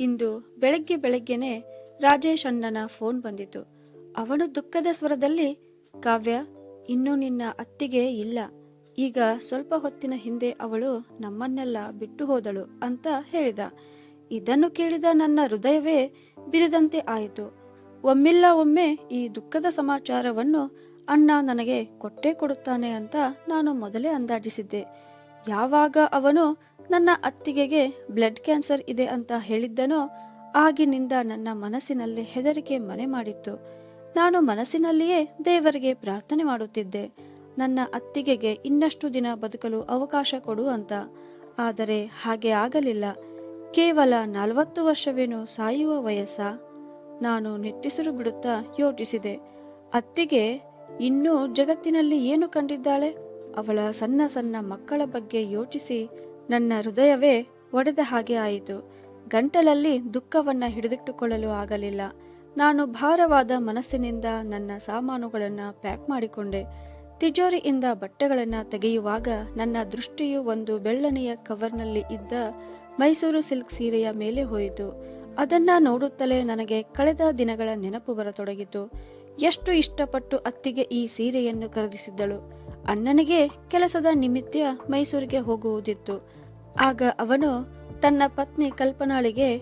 ಇಂದು ಬೆಳಗ್ಗೆ ಬೆಳಗ್ಗೆನೆ ರಾಜೇಶ್ ಅಣ್ಣನ ಫೋನ್ ಬಂದಿತು ಅವನು ದುಃಖದ ಸ್ವರದಲ್ಲಿ, ಕಾವ್ಯ, ಇನ್ನು ನಿನ್ನ ಅತ್ತಿಗೆ ಇಲ್ಲ. ಈಗ ಸ್ವಲ್ಪ ಹೊತ್ತಿನ ಹಿಂದೆ ಅವಳು ನಮ್ಮನ್ನೆಲ್ಲ ಬಿಟ್ಟು ಹೋದಳು ಅಂತ ಹೇಳಿದ. ಇದನ್ನು ಕೇಳಿದ ನನ್ನ ಹೃದಯವೇ ಬಿರಿದಂತೆ ಆಯಿತು. ಒಮ್ಮಿಲ್ಲ ಒಮ್ಮೆ ಈ ದುಃಖದ ಸಮಾಚಾರವನ್ನು ಅಣ್ಣ ನನಗೆ ಕೊಟ್ಟೇ ಕೊಡುತ್ತಾನೆ ಅಂತ ನಾನು ಮೊದಲೇ ಅಂದಾಜಿಸಿದ್ದೆ. ಯಾವಾಗ ಅವನು ನನ್ನ ಅತ್ತಿಗೆಗೆ ಬ್ಲಡ್ ಕ್ಯಾನ್ಸರ್ ಇದೆ ಅಂತ ಹೇಳಿದ್ದನೋ ಆಗಿನಿಂದ ನನ್ನ ಮನಸ್ಸಿನಲ್ಲಿ ಹೆದರಿಕೆ ಮನೆ ಮಾಡಿತ್ತು. ನಾನು ಮನಸ್ಸಿನಲ್ಲಿಯೇ ದೇವರಿಗೆ ಪ್ರಾರ್ಥನೆ ಮಾಡುತ್ತಿದ್ದೆ. ನನ್ನ ಅತ್ತಿಗೆಗೆ ಇನ್ನಷ್ಟು ದಿನ ಬದುಕಲು ಅವಕಾಶ ಕೊಡು ಅಂತ. ಆದರೆ ಹಾಗೆ ಆಗಲಿಲ್ಲ. ಕೇವಲ ನಲವತ್ತು ವರ್ಷವೇನು ಸಾಯುವ ವಯಸ್ಸ. ನಾನು ನಿಟ್ಟಿಸಿರು ಬಿಡುತ್ತಾ ಯೋಚಿಸಿದೆ. ಅತ್ತಿಗೆ ಇನ್ನೂ ಜಗತ್ತಿನಲ್ಲಿ ಏನು ಕಂಡಿದ್ದಾಳೆ? ಅವಳ ಸಣ್ಣ ಸಣ್ಣ ಮಕ್ಕಳ ಬಗ್ಗೆ ಯೋಚಿಸಿ ನನ್ನ ಹೃದಯವೇ ಒಡೆದ ಹಾಗೆ ಆಯಿತು. ಗಂಟಲಲ್ಲಿ ದುಃಖವನ್ನ ಹಿಡಿದಿಟ್ಟುಕೊಳ್ಳಲು ಆಗಲಿಲ್ಲ. ನಾನು ಭಾರವಾದ ಮನಸ್ಸಿನಿಂದ ನನ್ನ ಸಾಮಾನುಗಳನ್ನು ಪ್ಯಾಕ್ ಮಾಡಿಕೊಂಡೆ. ತಿಜೋರಿಯಿಂದ ಬಟ್ಟೆಗಳನ್ನು ತೆಗೆಯುವಾಗ ನನ್ನ ದೃಷ್ಟಿಯು ಒಂದು ಬೆಳ್ಳನೆಯ ಕವರ್ನಲ್ಲಿ ಇದ್ದ ಮೈಸೂರು ಸಿಲ್ಕ್ ಸೀರೆಯ ಮೇಲೆ ಹೋಯಿತು. ಅದನ್ನ ನೋಡುತ್ತಲೇ ನನಗೆ ಕಳೆದ ದಿನಗಳ ನೆನಪು ಬರತೊಡಗಿತು. ಎಷ್ಟು ಇಷ್ಟಪಟ್ಟು ಅತ್ತಿಗೆ ಈ ಸೀರೆಯನ್ನು ಖರೀದಿಸಿದ್ದಳು. ಅಣ್ಣನಿಗೆ ಕೆಲಸದ ನಿಮಿತ್ತ ಮೈಸೂರಿಗೆ ಹೋಗುವುದಿತ್ತು. ಆಗ ಅವನು ತನ್ನ ಪತ್ನಿ ಕಲ್ಪನಾಳಿಗೆ,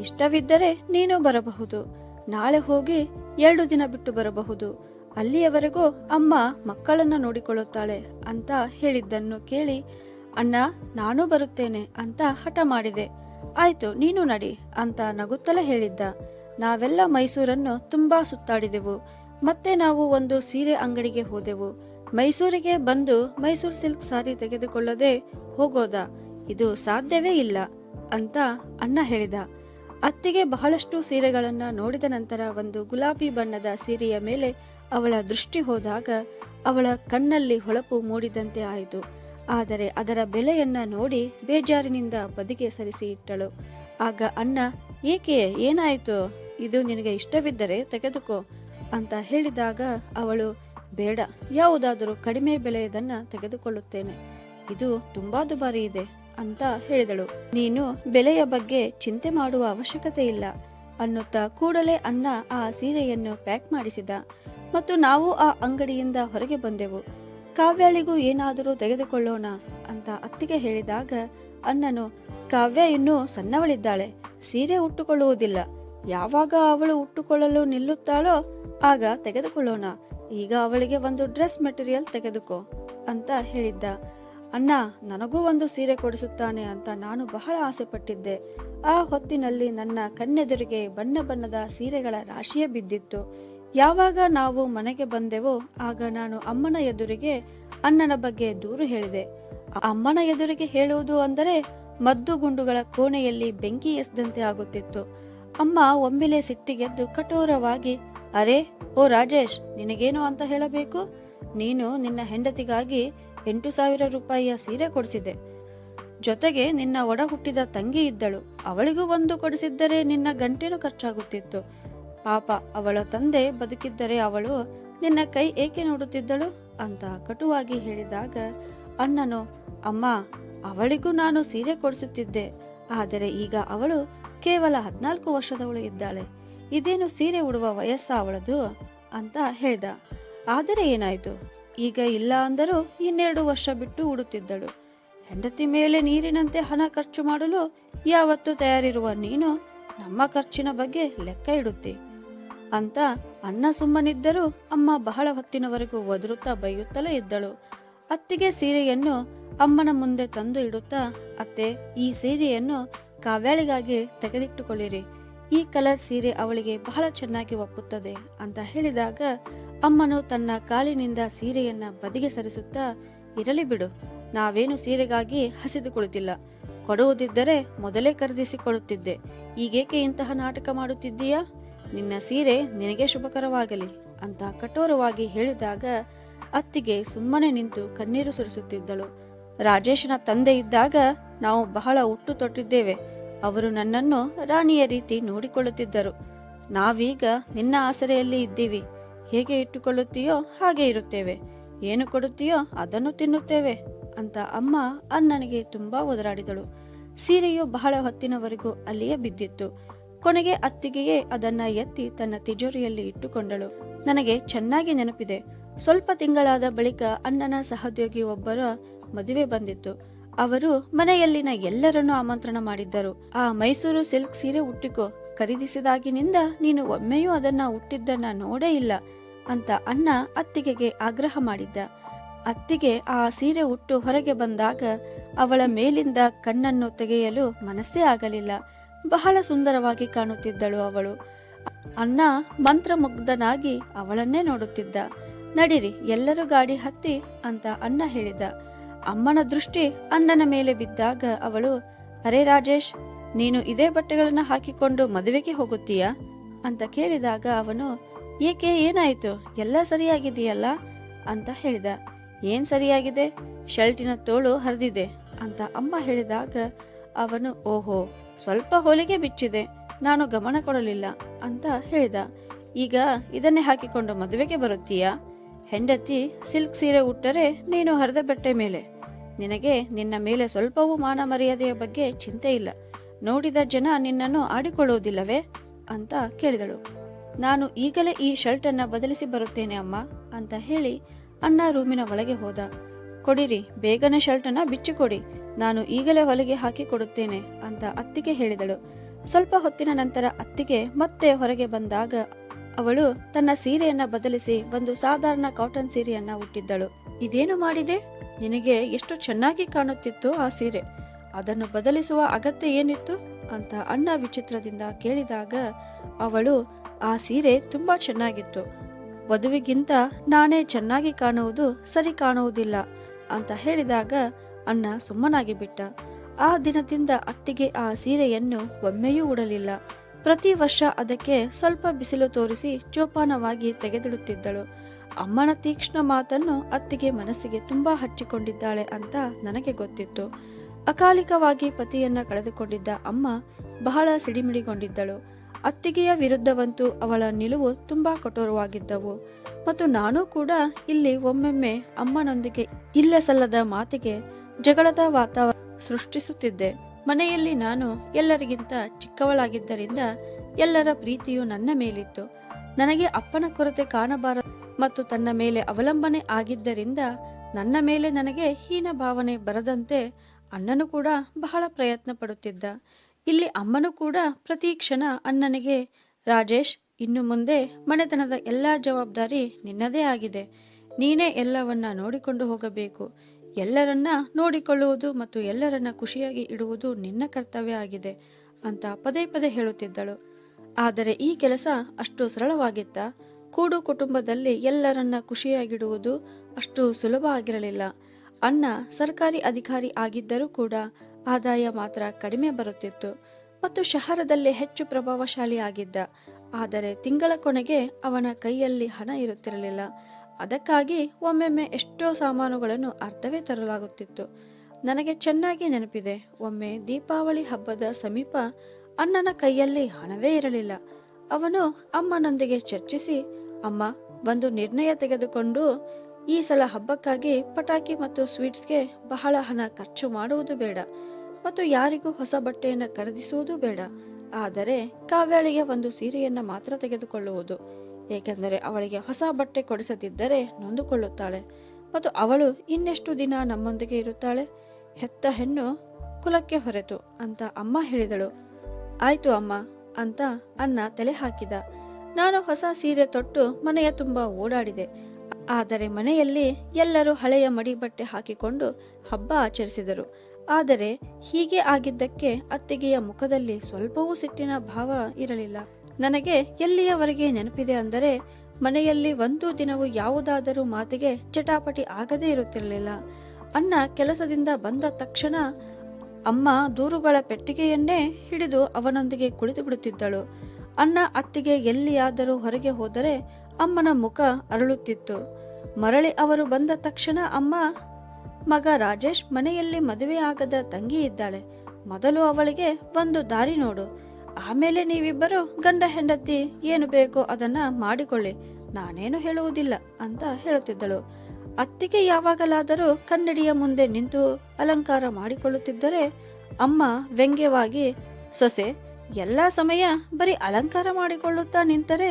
ಇಷ್ಟವಿದ್ದರೆ ನೀನು ಬರಬಹುದು. ನಾಳೆ ಹೋಗಿ ಎರಡು ದಿನ ಬಿಟ್ಟು ಬರಬಹುದು. ಅಲ್ಲಿಯವರೆಗೂ ಅಮ್ಮ ಮಕ್ಕಳನ್ನ ನೋಡಿಕೊಳ್ಳುತ್ತಾಳೆ ಅಂತ ಹೇಳಿದ್ದನ್ನು ಕೇಳಿ, ಅಣ್ಣ, ನಾನು ಬರುತ್ತೇನೆ ಅಂತ ಹಠ ಮಾಡಿದೆ. ಆಯ್ತು, ನೀನು ನಡಿ ಅಂತ ನಗುತ್ತಲೇ ಹೇಳಿದ್ದ. ನಾವೆಲ್ಲ ಮೈಸೂರನ್ನು ತುಂಬಾ ಸುತ್ತಾಡಿದೆವು. ಮತ್ತೆ ನಾವು ಒಂದು ಸೀರೆ ಅಂಗಡಿಗೆ ಹೋದೆವು. ಮೈಸೂರಿಗೆ ಬಂದು ಮೈಸೂರು ಸಿಲ್ಕ್ ಸಾರಿ ತೆಗೆದುಕೊಳ್ಳದೆ ಹೋಗೋದ, ಇದು ಸಾಧ್ಯವೇ ಇಲ್ಲ ಅಂತ ಅಣ್ಣ ಹೇಳಿದ. ಅತ್ತಿಗೆ ಬಹಳಷ್ಟು ಸೀರೆಗಳನ್ನು ನೋಡಿದ ನಂತರ ಒಂದು ಗುಲಾಬಿ ಬಣ್ಣದ ಸೀರೆಯ ಮೇಲೆ ಅವಳ ದೃಷ್ಟಿ ಹೋದಾಗ ಅವಳ ಕಣ್ಣಲ್ಲಿ ಹೊಳಪು ಮೂಡಿದಂತೆ ಆಯಿತು. ಆದರೆ ಅದರ ಬೆಲೆಯನ್ನ ನೋಡಿ ಬೇಜಾರಿನಿಂದ ಬದಿಗೆ ಸರಿಸಿ ಇಟ್ಟಳು. ಆಗ ಅಣ್ಣ, ಏಕೆ, ಏನಾಯಿತು? ಇದು ನಿನಗೆ ಇಷ್ಟವಿದ್ದರೆ ತೆಗೆದುಕೋ ಅಂತ ಹೇಳಿದಾಗ ಅವಳು ಬೇಡ, ಯಾವುದಾದರೂ ಕಡಿಮೆ ಬೆಲೆಯದನ್ನ ತೆಗೆದುಕೊಳ್ಳುತ್ತೇನೆ. ಇದು ತುಂಬಾ ದುಬಾರಿ ಇದೆ ಅಂತ ಹೇಳಿದಳು. ನೀನು ಬೆಲೆಯ ಬಗ್ಗೆ ಚಿಂತೆ ಮಾಡುವ ಅವಶ್ಯಕತೆ ಇಲ್ಲ ಅನ್ನುತ್ತಾ ಕೂಡಲೇ ಅಣ್ಣ ಆ ಸೀರೆಯನ್ನು ಪ್ಯಾಕ್ ಮಾಡಿಸಿದ. ಮತ್ತು ನಾವು ಆ ಅಂಗಡಿಯಿಂದ ಹೊರಗೆ ಬಂದೆವು. ಕಾವ್ಯಾಳಿಗೂ ಏನಾದರೂ ತೆಗೆದುಕೊಳ್ಳೋಣ ಅಂತ ಅತ್ತಿಗೆ ಹೇಳಿದಾಗ ಅಣ್ಣನು, ಕಾವ್ಯ ಇನ್ನೂ ಸಣ್ಣವಳಿದ್ದಾಳೆ, ಸೀರೆ ಉಟ್ಟುಕೊಳ್ಳುವುದಿಲ್ಲ. ಯಾವಾಗ ಅವಳು ಉಟ್ಟುಕೊಳ್ಳಲು ನಿಲ್ಲುತ್ತಾಳೋ ಆಗ ತೆಗೆದುಕೊಳ್ಳೋಣ. ಈಗ ಅವಳಿಗೆ ಒಂದು ಡ್ರೆಸ್ ಮೆಟೀರಿಯಲ್ ತೆಗೆದುಕೋ ಅಂತ ಹೇಳಿದ್ದ. ಅಣ್ಣ, ನನಗೂ ಒಂದು ಸೀರೆ ಕೊಡಿಸುತ್ತಾನೆ ಅಂತ ನಾನು ಬಹಳ ಆಸೆ ಪಟ್ಟಿದ್ದೆ ಆ ಹೊತ್ತಿನಲ್ಲಿ ನನ್ನ ಕಣ್ಣೆದುರಿಗೆ ಬಣ್ಣ ಬಣ್ಣದ ಸೀರೆಗಳ ರಾಶಿಯೇ ಬಿದ್ದಿತ್ತು. ಯಾವಾಗ ನಾವು ಮನೆಗೆ ಬಂದೆವೋ ಆಗ ನಾನು ಅಮ್ಮನ ಎದುರಿಗೆ ಅಣ್ಣನ ಬಗ್ಗೆ ದೂರು ಹೇಳಿದೆ. ಅಮ್ಮನ ಎದುರಿಗೆ ಹೇಳುವುದು ಅಂದರೆ ಮದ್ದು ಗುಂಡುಗಳ ಕೋಣೆಯಲ್ಲಿ ಬೆಂಕಿ ಎಸೆದಂತೆ ಆಗುತ್ತಿತ್ತು. ಅಮ್ಮ ಒಮ್ಮೆಲೆ ಸಿಟ್ಟಿಗೆದ್ದು ಕಠೋರವಾಗಿ ಅರೆ, ಓ ರಾಜೇಶ್, ನಿನಗೇನು ಅಂತ ಹೇಳಬೇಕು? ನೀನು ನಿನ್ನ ಹೆಂಡತಿಗಾಗಿ ಎಂಟು ಸಾವಿರ ರೂಪಾಯಿಯ ಸೀರೆ ಕೊಡಿಸಿದೆ. ಜೊತೆಗೆ ನಿನ್ನ ಒಡ ಹುಟ್ಟಿದ ತಂಗಿ ಇದ್ದಳು. ಅವಳಿಗೂ ಒಂದು ಕೊಡಿಸಿದ್ದರೆ ನಿನ್ನ ಗಂಟೆನೂ ಖರ್ಚಾಗುತ್ತಿತ್ತು. ಪಾಪ, ಅವಳ ತಂದೆ ಬದುಕಿದ್ದರೆ ಅವಳು ನಿನ್ನ ಕೈ ಏಕೆ ನೋಡುತ್ತಿದ್ದಳು? ಅಂತ ಕಟುವಾಗಿ ಹೇಳಿದಾಗ, ಅಣ್ಣನು, ಅಮ್ಮ, ಅವಳಿಗೂ ನಾನು ಸೀರೆ ಕೊಡಿಸುತ್ತಿದ್ದೆ. ಆದರೆ ಈಗ ಅವಳು ಕೇವಲ ಹದಿನಾಲ್ಕು ವರ್ಷದವಳು ಇದ್ದಾಳೆ. ಇದೇನು ಸೀರೆ ಉಡುವ ವಯಸ್ಸ ಅವಳದು? ಅಂತ ಹೇಳ್ದ. ಆದರೆ ಏನಾಯ್ತು? ಈಗ ಇಲ್ಲ ಅಂದರೂ ಇನ್ನೆರಡು ವರ್ಷ ಬಿಟ್ಟು ಉಡುತ್ತಿದ್ದಳು. ಹೆಂಡತಿ ಮೇಲೆ ನೀರಿನಂತೆ ಹಣ ಖರ್ಚು ಮಾಡಲು ಯಾವತ್ತೂ ತಯಾರಿರುವ ನೀನು ನಮ್ಮ ಖರ್ಚಿನ ಬಗ್ಗೆ ಲೆಕ್ಕ ಇಡುತ್ತಿ ಅಂತ ಅಣ್ಣ ಸುಮ್ಮನಿದ್ದರೂ ಅಮ್ಮ ಬಹಳ ಹೊತ್ತಿನವರೆಗೂ ಒದರುತ್ತಾ ಬೈಯುತ್ತಲೇ ಇದ್ದಳು. ಅತ್ತಿಗೆ ಸೀರೆಯನ್ನು ಅಮ್ಮನ ಮುಂದೆ ತಂದು ಇಡುತ್ತಾ, ಅತ್ತೆ, ಈ ಸೀರೆಯನ್ನು ಕಾವ್ಯಾಳಿಗಾಗಿ ತೆಗೆದಿಟ್ಟುಕೊಳ್ಳಿರಿ. ಈ ಕಲರ್ ಸೀರೆ ಅವಳಿಗೆ ಬಹಳ ಚೆನ್ನಾಗಿ ಒಪ್ಪುತ್ತದೆ ಅಂತ ಹೇಳಿದಾಗ, ಅಮ್ಮನು ತನ್ನ ಕಾಲಿನಿಂದ ಸೀರೆಯನ್ನ ಬದಿಗೆ ಸರಿಸುತ್ತಾ, ಇರಲಿ ಬಿಡು, ನಾವೇನು ಸೀರೆಗಾಗಿ ಹಸಿದು ಕುಳಿತಿಲ್ಲ ಕೊಡುವುದಿದ್ದರೆ ಮೊದಲೇ ಖರೀದಿಸಿಕೊಳ್ಳುತ್ತಿದ್ದೆ. ಈಗೇಕೆ ಇಂತಹ ನಾಟಕ ಮಾಡುತ್ತಿದ್ದೀಯಾ? ನಿನ್ನ ಸೀರೆ ನಿನಗೆ ಶುಭಕರವಾಗಲಿ, ಅಂತ ಕಠೋರವಾಗಿ ಹೇಳಿದಾಗ, ಅತ್ತಿಗೆ ಸುಮ್ಮನೆ ನಿಂತು ಕಣ್ಣೀರು ಸುರಿಸುತ್ತಿದ್ದಳು. ರಾಜೇಶನ ತಂದೆ ಇದ್ದಾಗ ನಾವು ಬಹಳ ಹುಟ್ಟು ತೊಟ್ಟಿದ್ದೇವೆ. ಅವರು ನನ್ನನ್ನು ರಾಣಿಯ ರೀತಿ ನೋಡಿಕೊಳ್ಳುತ್ತಿದ್ದರು. ನಾವೀಗ ನಿನ್ನ ಆಸರೆಯಲ್ಲಿ ಇದ್ದೀವಿ. ಹೇಗೆ ಇಟ್ಟುಕೊಳ್ಳುತ್ತೀಯೋ ಹಾಗೆ ಇರುತ್ತೇವೆ. ಏನು ಕೊಡುತ್ತೀಯೋ ಅದನ್ನು ತಿನ್ನುತ್ತೇವೆ ಅಂತ ಅಮ್ಮ ಅಣ್ಣನಿಗೆ ತುಂಬಾ ಒದರಾಡಿದಳು. ಸೀರೆಯು ಬಹಳ ಹೊತ್ತಿನವರೆಗೂ ಅಲ್ಲಿಯೇ ಬಿದ್ದಿತ್ತು. ಕೊನೆಗೆ ಅತ್ತಿಗೆಯೇ ಅದನ್ನ ಎತ್ತಿ ತನ್ನ ತಿಜೋರಿಯಲ್ಲಿ ಇಟ್ಟುಕೊಂಡಳು. ನನಗೆ ಚೆನ್ನಾಗಿ ನೆನಪಿದೆ. ಸ್ವಲ್ಪ ತಿಂಗಳಾದ ಬಳಿಕ ಅಣ್ಣನ ಸಹೋದ್ಯೋಗಿ ಒಬ್ಬರ ಮದುವೆ ಬಂದಿತ್ತು. ಅವರು ಮನೆಯಲ್ಲಿನ ಎಲ್ಲರನ್ನೂ ಆಮಂತ್ರಣ ಮಾಡಿದ್ದರು. ಆ ಮೈಸೂರು ಸಿಲ್ಕ್ ಸೀರೆ ಉಟ್ಟಿಕೋ, ಖರೀದಿಸಿದಾಗಿನಿಂದ ನೀನು ಒಮ್ಮೆಯೂ ಅದನ್ನ ಉಟ್ಟಿದ್ದನ್ನ ನೋಡೇ ಇಲ್ಲ ಅಂತ ಅಣ್ಣ ಅತ್ತಿಗೆಗೆ ಆಗ್ರಹ ಮಾಡಿದ್ದ. ಅತ್ತಿಗೆ ಆ ಸೀರೆ ಉಟ್ಟು ಹೊರಗೆ ಬಂದಾಗ ಅವಳ ಮೇಲಿಂದ ಕಣ್ಣನ್ನು ತೆಗೆಯಲು ಮನಸ್ಸೇ ಆಗಲಿಲ್ಲ. ಬಹಳ ಸುಂದರವಾಗಿ ಕಾಣುತ್ತಿದ್ದಳು ಅವಳು. ಅಣ್ಣ ಮಂತ್ರಮುಗ್ಧನಾಗಿ ಅವಳನ್ನೇ ನೋಡುತ್ತಿದ್ದ. ನಡಿರಿ, ಎಲ್ಲರೂ ಗಾಡಿ ಹತ್ತಿ ಅಂತ ಅಣ್ಣ ಹೇಳಿದ. ಅಮ್ಮನ ದೃಷ್ಟಿ ಅಣ್ಣನ ಮೇಲೆ ಬಿದ್ದಾಗ ಅವಳು, ಅರೆ ರಾಜೇಶ್, ನೀನು ಇದೇ ಬಟ್ಟೆಗಳನ್ನ ಹಾಕಿಕೊಂಡು ಮದುವೆಗೆ ಹೋಗುತ್ತೀಯಾ? ಅಂತ ಕೇಳಿದಾಗ ಅವನು, ಏಕೆ, ಏನಾಯ್ತು? ಎಲ್ಲ ಸರಿಯಾಗಿದೆಯಲ್ಲ? ಅಂತ ಹೇಳಿದ. ಏನ್ ಸರಿಯಾಗಿದೆ? ಶರ್ಟಿನ ತೋಳು ಹರಿದಿದೆ, ಅಂತ ಅಮ್ಮ ಹೇಳಿದಾಗ ಅವನು, ಓಹೋ, ಸ್ವಲ್ಪ ಹೊಲಿಗೆ ಬಿಚ್ಚಿದೆ. ನಾನು ಗಮನ ಕೊಡಲಿಲ್ಲ, ಅಂತ ಹೇಳಿದ. ಈಗ ಇದನ್ನೇ ಹಾಕಿಕೊಂಡು ಮದುವೆಗೆ ಬರುತ್ತೀಯಾ? ಹೆಂಡತಿ, ಸಿಲ್ಕ್ ಸೀರೆ ಉಟ್ಟರೆ ನೀನು ಹರಿದ ಬಟ್ಟೆ ಮೇಲೆ. ನಿನಗೆ ನಿನ್ನ ಮೇಲೆ ಸ್ವಲ್ಪವೂ ಮಾನ ಮರ್ಯಾದೆಯ ಬಗ್ಗೆ ಚಿಂತೆ ಇಲ್ಲ. ನೋಡಿದ ಜನ ನಿನ್ನನ್ನು ಆಡಿಕೊಳ್ಳುವುದಿಲ್ಲವೇ ಅಂತ ಕೇಳಿದಳು. ನಾನು ಈಗಲೇ ಈ ಶರ್ಟ್ ಅನ್ನ ಬದಲಿಸಿ ಬರುತ್ತೇನೆ ಅಮ್ಮ, ಅಂತ ಹೇಳಿ ಅಣ್ಣ ರೂಮಿನ ಒಳಗೆ ಹೋದ. ಕೊಡಿರಿ, ಬೇಗನೆ ಶರ್ಟ್ ಅನ್ನ ಬಿಚ್ಚಿಕೊಡಿ, ನಾನು ಈಗಲೇ ಹೊಲಿಗೆ ಹಾಕಿ ಕೊಡುತ್ತೇನೆ, ಅಂತ ಅತ್ತಿಗೆ ಹೇಳಿದಳು. ಸ್ವಲ್ಪ ಹೊತ್ತಿನ ನಂತರ ಅತ್ತಿಗೆ ಮತ್ತೆ ಹೊರಗೆ ಬಂದಾಗ ಅವಳು ತನ್ನ ಸೀರೆಯನ್ನ ಬದಲಿಸಿ ಒಂದು ಸಾಧಾರಣ ಕಾಟನ್ ಸೀರೆಯನ್ನ ಉಟ್ಟಿದ್ದಳು. ಇದೇನು ಮಾಡಿದೆ? ನಿನಗೆ ಎಷ್ಟು ಚೆನ್ನಾಗಿ ಕಾಣುತ್ತಿತ್ತು ಆ ಸೀರೆ. ಅದನ್ನು ಬದಲಿಸುವ ಅಗತ್ಯ ಏನಿತ್ತು ಅಂತ ಅಣ್ಣ ವಿಚಿತ್ರದಿಂದ ಕೇಳಿದಾಗ ಅವಳು, ಆ ಸೀರೆ ತುಂಬಾ ಚೆನ್ನಾಗಿತ್ತು. ವಧುವಿಗಿಂತ ನಾನೇ ಚೆನ್ನಾಗಿ ಕಾಣುವುದು ಸರಿ ಕಾಣುವುದಿಲ್ಲ ಅಂತ ಹೇಳಿದಾಗ ಅಣ್ಣ ಸುಮ್ಮನಾಗಿ ಬಿಟ್ಟ. ಆ ದಿನದಿಂದ ಅತ್ತಿಗೆ ಆ ಸೀರೆಯನ್ನು ಒಮ್ಮೆಯೂ ಉಡಲಿಲ್ಲ. ಪ್ರತಿ ವರ್ಷ ಅದಕ್ಕೆ ಸ್ವಲ್ಪ ಬಿಸಿಲು ತೋರಿಸಿ ಚೋಪಾನವಾಗಿ ತೆಗೆದಿಡುತ್ತಿದ್ದಳು. ಅಮ್ಮನ ತೀಕ್ಷ್ಣ ಮಾತನ್ನು ಅತ್ತಿಗೆ ಮನಸ್ಸಿಗೆ ತುಂಬಾ ಹಚ್ಚಿಕೊಂಡಿದ್ದಾಳೆ ಅಂತ ನನಗೆ ಗೊತ್ತಿತ್ತು. ಅಕಾಲಿಕವಾಗಿ ಪತಿಯನ್ನ ಕಳೆದುಕೊಂಡಿದ್ದ ಅಮ್ಮ ಬಹಳ ಸಿಡಿಮಿಡಿಗೊಂಡಿದ್ದಳು. ಅತ್ತಿಗೆಯ ವಿರುದ್ಧವಂತೂ ಅವಳ ನಿಲುವು ತುಂಬಾ ಕಠೋರವಾಗಿದ್ದವು. ಮತ್ತು ನಾನು ಕೂಡ ಇಲ್ಲಿ ಒಮ್ಮೊಮ್ಮೆ ಅಮ್ಮನೊಂದಿಗೆ ಇಲ್ಲ ಸಲ್ಲದ ಮಾತಿಗೆ ಜಗಳದ ವಾತಾವರಣ ಸೃಷ್ಟಿಸುತ್ತಿದ್ದೆ. ಮನೆಯಲ್ಲಿ ನಾನು ಎಲ್ಲರಿಗಿಂತ ಚಿಕ್ಕವಳಾಗಿದ್ದರಿಂದ ಎಲ್ಲರ ಪ್ರೀತಿಯು ನನ್ನ ಮೇಲಿತ್ತು. ನನಗೆ ಅಪ್ಪನ ಕೊರತೆ ಕಾಣಬಾರದು ಮತ್ತು ತನ್ನ ಮೇಲೆ ಅವಲಂಬನೆ ಆಗಿದ್ದರಿಂದ ನನ್ನ ಮೇಲೆ ನನಗೆ ಹೀನ ಭಾವನೆ ಬರದಂತೆ ಅಣ್ಣನು ಕೂಡ ಬಹಳ ಪ್ರಯತ್ನ ಪಡುತ್ತಿದ್ದ. ಇಲ್ಲಿ ಅಮ್ಮನು ಕೂಡ ಪ್ರತಿ ಕ್ಷಣ ಅಣ್ಣನಿಗೆ, ರಾಜೇಶ್, ಇನ್ನು ಮುಂದೆ ಮನೆತನದ ಎಲ್ಲ ಜವಾಬ್ದಾರಿ ನಿನ್ನದೇ ಆಗಿದೆ. ನೀನೇ ಎಲ್ಲವನ್ನ ನೋಡಿಕೊಂಡು ಹೋಗಬೇಕು. ಎಲ್ಲರನ್ನ ನೋಡಿಕೊಳ್ಳುವುದು ಮತ್ತು ಎಲ್ಲರನ್ನ ಖುಷಿಯಾಗಿ ಇಡುವುದು ನಿನ್ನ ಕರ್ತವ್ಯ ಆಗಿದೆ ಅಂತ ಪದೇ ಪದೇ ಹೇಳುತ್ತಿದ್ದಳು. ಆದರೆ ಈ ಕೆಲಸ ಅಷ್ಟು ಸರಳವಾಗಿತ್ತ ಕೂಡು ಕುಟುಂಬದಲ್ಲಿ ಎಲ್ಲರನ್ನ ಖುಷಿಯಾಗಿಡುವುದು ಅಷ್ಟು ಸುಲಭ ಆಗಿರಲಿಲ್ಲ. ಅಣ್ಣ ಸರ್ಕಾರಿ ಅಧಿಕಾರಿ ಆಗಿದ್ದರೂ ಕೂಡ ಆದಾಯ ಮಾತ್ರ ಕಡಿಮೆ ಬರುತ್ತಿತ್ತು ಮತ್ತು ಶಹರದಲ್ಲಿ ಹೆಚ್ಚು ಪ್ರಭಾವಶಾಲಿ ಆಗಿದ್ದ. ಆದರೆ ತಿಂಗಳ ಕೊನೆಗೆ ಅವನ ಕೈಯಲ್ಲಿ ಹಣ ಇರುತ್ತಿರಲಿಲ್ಲ. ಅದಕ್ಕಾಗಿ ಒಮ್ಮೆಮ್ಮೆ ಎಷ್ಟೋ ಸಾಮಾನುಗಳನ್ನು ಅರ್ಥವೇ ತರಲಾಗುತ್ತಿತ್ತು. ನನಗೆ ಚೆನ್ನಾಗಿ ನೆನಪಿದೆ, ಒಮ್ಮೆ ದೀಪಾವಳಿ ಹಬ್ಬದ ಸಮೀಪ ಅಣ್ಣನ ಕೈಯಲ್ಲಿ ಹಣವೇ ಇರಲಿಲ್ಲ. ಅವನು ಅಮ್ಮನೊಂದಿಗೆ ಚರ್ಚಿಸಿ ಅಮ್ಮ, ಒಂದು ನಿರ್ಣಯ ತೆಗೆದುಕೊಂಡು ಈ ಸಲ ಹಬ್ಬಕ್ಕಾಗಿ ಪಟಾಕಿ ಮತ್ತು ಸ್ವೀಟ್ಸ್ಗೆ ಬಹಳ ಹಣ ಖರ್ಚು ಮಾಡುವುದು ಬೇಡ ಮತ್ತು ಯಾರಿಗೂ ಹೊಸ ಬಟ್ಟೆಯನ್ನು ಖರೀದಿಸುವುದು ಬೇಡ. ಆದರೆ ಕಾವ್ಯಾಳಿಗೆ ಒಂದು ಸೀರೆಯನ್ನು ಮಾತ್ರ ತೆಗೆದುಕೊಳ್ಳುವುದು. ಏಕೆಂದರೆ ಅವಳಿಗೆ ಹೊಸ ಬಟ್ಟೆ ಕೊಡಿಸದಿದ್ದರೆ ನೊಂದುಕೊಳ್ಳುತ್ತಾಳೆ ಮತ್ತು ಅವಳು ಇನ್ನೆಷ್ಟು ದಿನ ನಮ್ಮೊಂದಿಗೆ ಇರುತ್ತಾಳೆ? ಹೆತ್ತ ಹೆಣ್ಣು ಕುಲಕ್ಕೆ ಹೊರೆತು ಅಂತ ಅಮ್ಮ ಹೇಳಿದಳು. ಆಯ್ತು ಅಮ್ಮ ಅಂತ ಅನ್ನ ತಲೆ ಹಾಕಿದ. ನಾನು ಹೊಸ ಸೀರೆ ತೊಟ್ಟು ಮನೆಯ ತುಂಬ ಓಡಾಡಿದೆ. ಆದರೆ ಮನೆಯಲ್ಲಿ ಎಲ್ಲರೂ ಹಳೆಯ ಮಡಿ ಬಟ್ಟೆ ಹಾಕಿಕೊಂಡು ಹಬ್ಬ ಆಚರಿಸಿದರು. ಆದರೆ ಹೀಗೆ ಆಗಿದ್ದಕ್ಕೆ ಅತ್ತಿಗೆಯ ಮುಖದಲ್ಲಿ ಸ್ವಲ್ಪವೂ ಸಿಟ್ಟಿನ ಭಾವ ಇರಲಿಲ್ಲ. ನನಗೆ ಎಲ್ಲಿಯವರೆಗೆ ನೆನಪಿದೆ ಅಂದರೆ ಮನೆಯಲ್ಲಿ ಒಂದು ದಿನವೂ ಯಾವುದಾದರೂ ಮಾತಿಗೆ ಚಟಾಪಟಿ ಆಗದೇ ಇರುತ್ತಿರಲಿಲ್ಲ. ಅಣ್ಣ ಕೆಲಸದಿಂದ ಬಂದ ತಕ್ಷಣ ಅಮ್ಮ ದೂರುಗಳ ಪೆಟ್ಟಿಗೆಯನ್ನೇ ಹಿಡಿದು ಅವನೊಂದಿಗೆ ಕುಳಿತು ಬಿಡುತ್ತಿದ್ದಳು ಅಣ್ಣ ಅತ್ತಿಗೆ ಎಲ್ಲಿಯಾದರೂ ಹೊರಗೆ ಹೋದರೆ ಅಮ್ಮನ ಮುಖ ಅರಳುತ್ತಿತ್ತು. ಮರಳಿ ಅವರು ಬಂದ ತಕ್ಷಣ ಅಮ್ಮ, ಮಗ ರಾಜೇಶ್ ಮನೆಯಲ್ಲಿ ಮದುವೆ ಆಗದ ತಂಗಿ ಇದ್ದಾಳೆ. ಮೊದಲು ಅವಳಿಗೆ ಒಂದು ದಾರಿ ನೋಡು. ಆಮೇಲೆ ನೀವಿಬ್ಬರು ಗಂಡ ಹೆಂಡತಿ, ಏನು ಬೇಕೋ ಅದನ್ನ ಮಾಡಿಕೊಳ್ಳಿ. ನಾನೇನು ಹೇಳುವುದಿಲ್ಲ ಅಂತ ಹೇಳುತ್ತಿದ್ದಳು. ಅತ್ತಿಗೆ ಯಾವಾಗಲಾದರೂ ಕನ್ನಡಿಯ ಮುಂದೆ ನಿಂತು ಅಲಂಕಾರ ಮಾಡಿಕೊಳ್ಳುತ್ತಿದ್ದರೆ ಅಮ್ಮ ವ್ಯಂಗ್ಯವಾಗಿ, ಸೊಸೆ ಎಲ್ಲ ಸಮಯ ಬರೀ ಅಲಂಕಾರ ಮಾಡಿಕೊಳ್ಳುತ್ತಾ ನಿಂತರೆ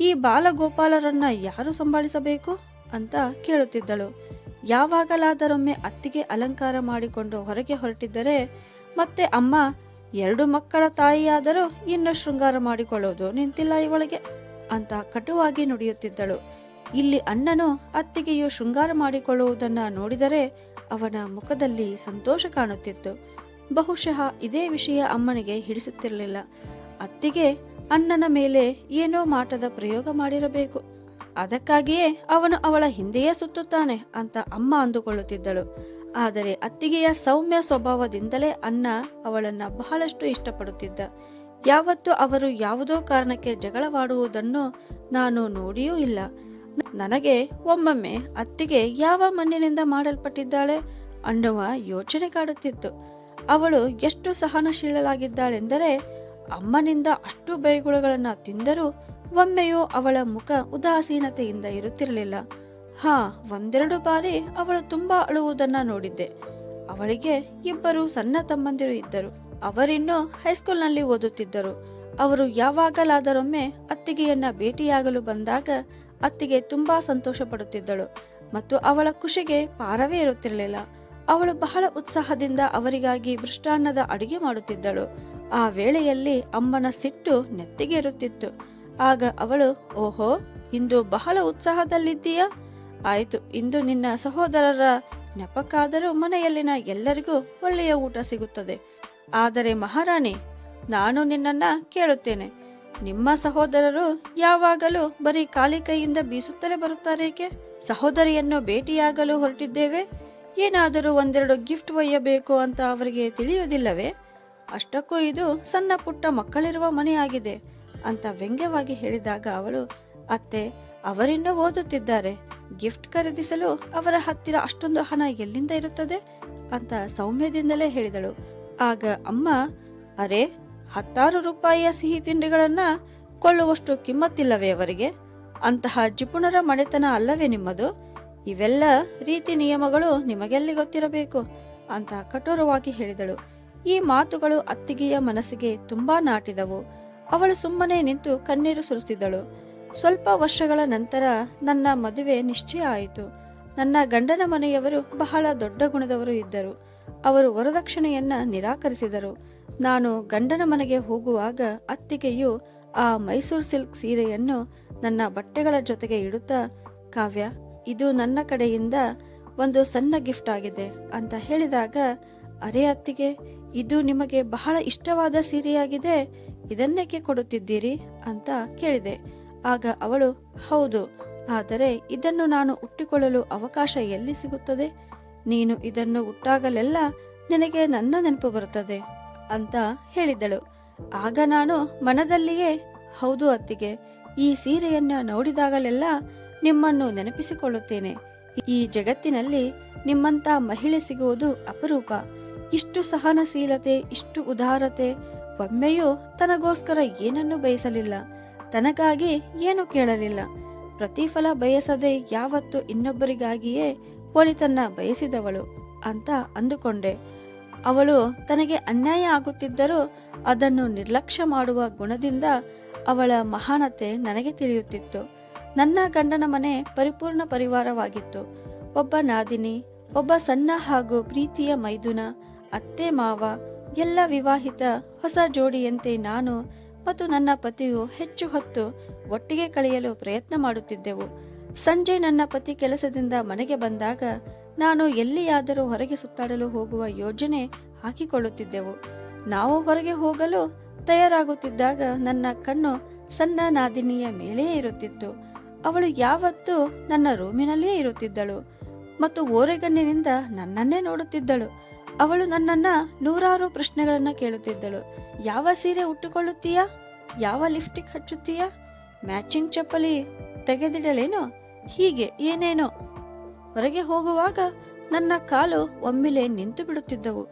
ಈ ಬಾಲಗೋಪಾಲರನ್ನ ಯಾರು ಸಂಭಾಳಿಸಬೇಕು ಅಂತ ಕೇಳುತ್ತಿದ್ದಳು. ಯಾವಾಗಲಾದರೊಮ್ಮೆ ಅತ್ತಿಗೆ ಅಲಂಕಾರ ಮಾಡಿಕೊಂಡು ಹೊರಗೆ ಹೊರಟಿದ್ದರೆ ಮತ್ತೆ ಅಮ್ಮ, ಎರಡು ಮಕ್ಕಳ ತಾಯಿಯಾದರೂ ಇನ್ನು ಶೃಂಗಾರ ಮಾಡಿಕೊಳ್ಳೋದು ನಿಂತಿಲ್ಲ ಇವಳಿಗೆ ಅಂತ ಕಟುವಾಗಿ ನುಡಿಯುತ್ತಿದ್ದಳು. ಇಲ್ಲಿ ಅಣ್ಣನು ಅತ್ತಿಗೆಯು ಶೃಂಗಾರ ಮಾಡಿಕೊಳ್ಳುವುದನ್ನ ನೋಡಿದರೆ ಅವನ ಮುಖದಲ್ಲಿ ಸಂತೋಷ ಕಾಣುತ್ತಿತ್ತು. ಬಹುಶಃ ಇದೇ ವಿಷಯ ಅಮ್ಮನಿಗೆ ಹಿಡಿಸುತ್ತಿರಲಿಲ್ಲ. ಅತ್ತಿಗೆ ಅಣ್ಣನ ಮೇಲೆ ಏನೋ ಮಾಟದ ಪ್ರಯೋಗ ಮಾಡಿರಬೇಕು. ಅದಕ್ಕಾಗಿಯೇ ಅವನು ಅವಳ ಹಿಂದೆಯೇ ಸುತ್ತುತ್ತಾನೆ ಅಂತ ಅಮ್ಮ ಅಂದುಕೊಳ್ಳುತ್ತಿದ್ದಳು. ಆದರೆ ಅತ್ತಿಗೆಯ ಸೌಮ್ಯ ಸ್ವಭಾವದಿಂದಲೇ ಅಣ್ಣ ಅವಳನ್ನ ಬಹಳಷ್ಟು ಇಷ್ಟಪಡುತ್ತಿದ್ದ. ಯಾವತ್ತೂ ಅವರು ಯಾವುದೋ ಕಾರಣಕ್ಕೆ ಜಗಳವಾಡುವುದನ್ನು ನಾನು ನೋಡಿಯೂ ಇಲ್ಲ. ನನಗೆ ಒಮ್ಮೊಮ್ಮೆ ಅತ್ತಿಗೆ ಯಾವ ಮಣ್ಣಿನಿಂದ ಮಾಡಲ್ಪಟ್ಟಿದ್ದಾಳೆ ಅನ್ನುವ ಯೋಚನೆ ಕಾಡುತ್ತಿತ್ತು. ಅವಳು ಎಷ್ಟು ಸಹನಶೀಲಳಾಗಿದ್ದಾಳೆಂದರೆ ಅಮ್ಮನಿಂದ ಅಷ್ಟು ಬೈಗುಳಗಳನ್ನು ತಿಂದರೂ ಒಮ್ಮೆಯೂ ಅವಳ ಮುಖ ಉದಾಸೀನತೆಯಿಂದ ಇರುತ್ತಿರಲಿಲ್ಲ. ಹಾ, ಒಂದೆರಡು ಬಾರಿ ಅವಳು ತುಂಬಾ ಅಳುವುದನ್ನ ನೋಡಿದ್ದೆ. ಅವಳಿಗೆ ಇಬ್ಬರು ಸಣ್ಣ ತಮ್ಮಂದಿರು ಇದ್ದರು. ಅವರಿನ್ನೂ ಹೈಸ್ಕೂಲ್ನಲ್ಲಿ ಓದುತ್ತಿದ್ದರು. ಅವರು ಯಾವಾಗಲಾದರೊಮ್ಮೆ ಅತ್ತಿಗೆಯನ್ನ ಭೇಟಿಯಾಗಲು ಬಂದಾಗ ಅತ್ತಿಗೆ ತುಂಬಾ ಸಂತೋಷ ಪಡುತ್ತಿದ್ದಳು ಮತ್ತು ಅವಳ ಖುಷಿಗೆ ಪಾರವೇ ಇರುತ್ತಿರಲಿಲ್ಲ. ಅವಳು ಬಹಳ ಉತ್ಸಾಹದಿಂದ ಅವರಿಗಾಗಿ ಮೃಷ್ಟಾನ್ನದ ಅಡುಗೆ ಮಾಡುತ್ತಿದ್ದಳು. ಆ ವೇಳೆಯಲ್ಲಿ ಅಮ್ಮನ ಸಿಟ್ಟು ನೆತ್ತಿಗೆ ಇರುತ್ತಿತ್ತು. ಆಗ ಅವಳು, ಓಹೋ, ಇಂದು ಬಹಳ ಉತ್ಸಾಹದಲ್ಲಿದ್ದೀಯಾ? ಆಯಿತು, ಇಂದು ನಿನ್ನ ಸಹೋದರರ ನೆಪಕ್ಕಾದರೂ ಮನೆಯಲ್ಲಿನ ಎಲ್ಲರಿಗೂ ಒಳ್ಳೆಯ ಊಟ ಸಿಗುತ್ತದೆ. ಆದರೆ ಮಹಾರಾಣಿ, ನಾನು ನಿನ್ನನ್ನ ಕೇಳುತ್ತೇನೆ. ನಿಮ್ಮ ಸಹೋದರರು ಯಾವಾಗಲೂ ಬರೀ ಖಾಲಿ ಕೈಯಿಂದ ಬೀಸುತ್ತಲೇ ಬರುತ್ತಾರೇಕೆ? ಸಹೋದರಿಯನ್ನು ಭೇಟಿಯಾಗಲು ಹೊರಟಿದ್ದೇವೆ. ಏನಾದರೂ ಒಂದೆರಡು ಗಿಫ್ಟ್ ಒಯ್ಯಬೇಕು ಅಂತ ಅವರಿಗೆ ತಿಳಿಯುವುದಿಲ್ಲವೇ? ಅಷ್ಟಕ್ಕೂ ಇದು ಸಣ್ಣ ಪುಟ್ಟ ಮಕ್ಕಳಿರುವ ಮನೆಯಾಗಿದೆ ಅಂತ ವ್ಯಂಗ್ಯವಾಗಿ ಹೇಳಿದಾಗ ಅವಳು, ಅತ್ತೆ, ಅವರಿನ್ನೂ ಓದುತ್ತಿದ್ದಾರೆ. ಗಿಫ್ಟ್ ಖರೀದಿಸಲು ಅವರ ಹತ್ತಿರ ಅಷ್ಟೊಂದು ಹಣ ಎಲ್ಲಿಂದ ಇರುತ್ತದೆ? ಅಂತ ಸೌಮ್ಯದಿಂದಲೇ ಹೇಳಿದಳು. ಆಗ ಅಮ್ಮ, ಅರೆ, ಹತ್ತಾರು ರೂಪಾಯಿಯ ಸಿಹಿ ತಿಂಡಿಗಳನ್ನ ಕೊಳ್ಳುವಷ್ಟು ಕಿಮ್ಮತ್ತಿಲ್ಲವೇ ಅವರಿಗೆ? ಅಂತಹ ಜಿಪುಣರ ಮನೆತನ ಅಲ್ಲವೇ ನಿಮ್ಮದು? ಇವೆಲ್ಲ ರೀತಿ ನಿಯಮಗಳು ನಿಮಗೆಲ್ಲಿ ಗೊತ್ತಿರಬೇಕು? ಅಂತ ಕಠೋರವಾಗಿ ಹೇಳಿದಳು. ಈ ಮಾತುಗಳು ಅತ್ತಿಗೆಯ ಮನಸ್ಸಿಗೆ ತುಂಬಾ ನಾಟಿದವು. ಅವಳು ಸುಮ್ಮನೆ ನಿಂತು ಕಣ್ಣೀರು ಸುರಿಸಿದಳು. ಸ್ವಲ್ಪ ವರ್ಷಗಳ ನಂತರ ನನ್ನ ಮದುವೆ ನಿಶ್ಚಯ ಆಯಿತು. ನನ್ನ ಗಂಡನ ಮನೆಯವರು ಬಹಳ ದೊಡ್ಡ ಗುಣದವರು ಇದ್ದರು. ಅವರು ವರದಕ್ಷಿಣೆಯನ್ನ ನಿರಾಕರಿಸಿದರು. ನಾನು ಗಂಡನ ಮನೆಗೆ ಹೋಗುವಾಗ ಅತ್ತಿಗೆಯು ಆ ಮೈಸೂರು ಸಿಲ್ಕ್ ಸೀರೆಯನ್ನು ನನ್ನ ಬಟ್ಟೆಗಳ ಜೊತೆಗೆ ಇಡುತ್ತಾ, ಕಾವ್ಯ ಇದು ನನ್ನ ಕಡೆಯಿಂದ ಒಂದು ಸಣ್ಣ ಗಿಫ್ಟ್ ಆಗಿದೆ ಅಂತ ಹೇಳಿದಾಗ, ಅರೆ ಅತ್ತಿಗೆ, ಇದು ನಿಮಗೆ ಬಹಳ ಇಷ್ಟವಾದ ಸೀರೆಯಾಗಿದೆ, ಇದನ್ನೇಕೆ ಕೊಡುತ್ತಿದ್ದೀರಿ? ಅಂತ ಕೇಳಿದೆ. ಆಗ ಅವಳು, ಹೌದು, ಆದರೆ ಇದನ್ನು ನಾನು ಉಟ್ಟಿಕೊಳ್ಳಲು ಅವಕಾಶ ಎಲ್ಲಿ ಸಿಗುತ್ತದೆ? ನೀನು ಇದನ್ನು ಉಟ್ಟಾಗಲೆಲ್ಲ ನಿನಗೆ ನನ್ನ ನೆನಪು ಬರುತ್ತದೆ, ಅಂತ ಹೇಳಿದಳು. ಆಗ ನಾನು ಮನದಲ್ಲಿಯೇ, ಹೌದು ಅತ್ತಿಗೆ, ಈ ಸೀರೆಯನ್ನು ನೋಡಿದಾಗಲೆಲ್ಲ ನಿಮ್ಮನ್ನು ನೆನಪಿಸಿಕೊಳ್ಳುತ್ತೇನೆ. ಈ ಜಗತ್ತಿನಲ್ಲಿ ನಿಮ್ಮಂತ ಮಹಿಳೆ ಸಿಗುವುದು ಅಪರೂಪ. ಇಷ್ಟು ಸಹನಶೀಲತೆ, ಇಷ್ಟು ಉದಾರತೆ, ಒಮ್ಮೆಯೂ ತನಗೋಸ್ಕರ ಏನನ್ನೂ ಬಯಸಲಿಲ್ಲ. ತನಗಾಗಿ ಏನು ಕೇಳಲಿಲ್ಲ. ಪ್ರತಿಫಲ ಬಯಸದೆ ಯಾವತ್ತು ಇನ್ನೊಬ್ಬರಿಗಾಗಿಯೇ ಒಳಿತನ್ನ ಬಯಸಿದವಳು ಅಂತ ಅಂದುಕೊಂಡೆ. ಅವಳು ತನಗೆ ಅನ್ಯಾಯ ಆಗುತ್ತಿದ್ದರೂ ಅದನ್ನು ನಿರ್ಲಕ್ಷ್ಯ ಮಾಡುವ ಗುಣದಿಂದ ಅವಳ ಮಹಾನತೆ ನನಗೆ ತಿಳಿಯುತ್ತಿತ್ತು. ನನ್ನ ಗಂಡನ ಮನೆ ಪರಿಪೂರ್ಣ ಪರಿವಾರವಾಗಿತ್ತು. ಒಬ್ಬ ನಾದಿನಿ, ಒಬ್ಬ ಸಣ್ಣ ಹಾಗೂ ಪ್ರೀತಿಯ ಮೈದುನ, ಅತ್ತೆ ಮಾವ, ಎಲ್ಲ ವಿವಾಹಿತ ಹೊಸ ಜೋಡಿಯಂತೆ ನಾನು ಮತ್ತು ನನ್ನ ಪತಿಯು ಹೆಚ್ಚು ಹೊತ್ತು ಒಟ್ಟಿಗೆ ಕಳೆಯಲು ಪ್ರಯತ್ನ ಮಾಡುತ್ತಿದ್ದೆವು. ಸಂಜೆ ನನ್ನ ಪತಿ ಕೆಲಸದಿಂದ ಮನೆಗೆ ಬಂದಾಗ ನಾನು ಎಲ್ಲಿಯಾದರೂ ಹೊರಗೆ ಸುತ್ತಾಡಲು ಹೋಗುವ ಯೋಜನೆ ಹಾಕಿಕೊಳ್ಳುತ್ತಿದ್ದೆವು. ನಾವು ಹೊರಗೆ ಹೋಗಲು ತಯಾರಾಗುತ್ತಿದ್ದಾಗ ನನ್ನ ಕಣ್ಣು ಸಣ್ಣ ನಾದಿನಿಯ ಮೇಲೆಯೇ ಇರುತ್ತಿತ್ತು. ಅವಳು ಯಾವತ್ತೂ ನನ್ನ ರೂಮಿನಲ್ಲೇ ಇರುತ್ತಿದ್ದಳು ಮತ್ತು ಓರೆಗಣ್ಣಿನಿಂದ ನನ್ನನ್ನೇ ನೋಡುತ್ತಿದ್ದಳು. ಅವಳು ನನ್ನನ್ನ ನೂರಾರು ಪ್ರಶ್ನೆಗಳನ್ನ ಕೇಳುತ್ತಿದ್ದಳು. ಯಾವ ಸೀರೆ ಉಟ್ಟುಕೊಳ್ಳುತ್ತೀಯಾ? ಯಾವ ಲಿಫ್ಟಿಕ್ ಹಚ್ಚುತ್ತೀಯಾ? ಮ್ಯಾಚಿಂಗ್ ಚಪ್ಪಲಿ ತೆಗೆದಿಡಲೇನು? ಹೀಗೆ ಏನೇನೋ? ಹೊರಗೆ ಹೋಗುವಾಗ ನನ್ನ ಕಾಲು ಒಮ್ಮೆಲೆ ನಿಂತು ಬಿಡುತ್ತಿದ್ದವು.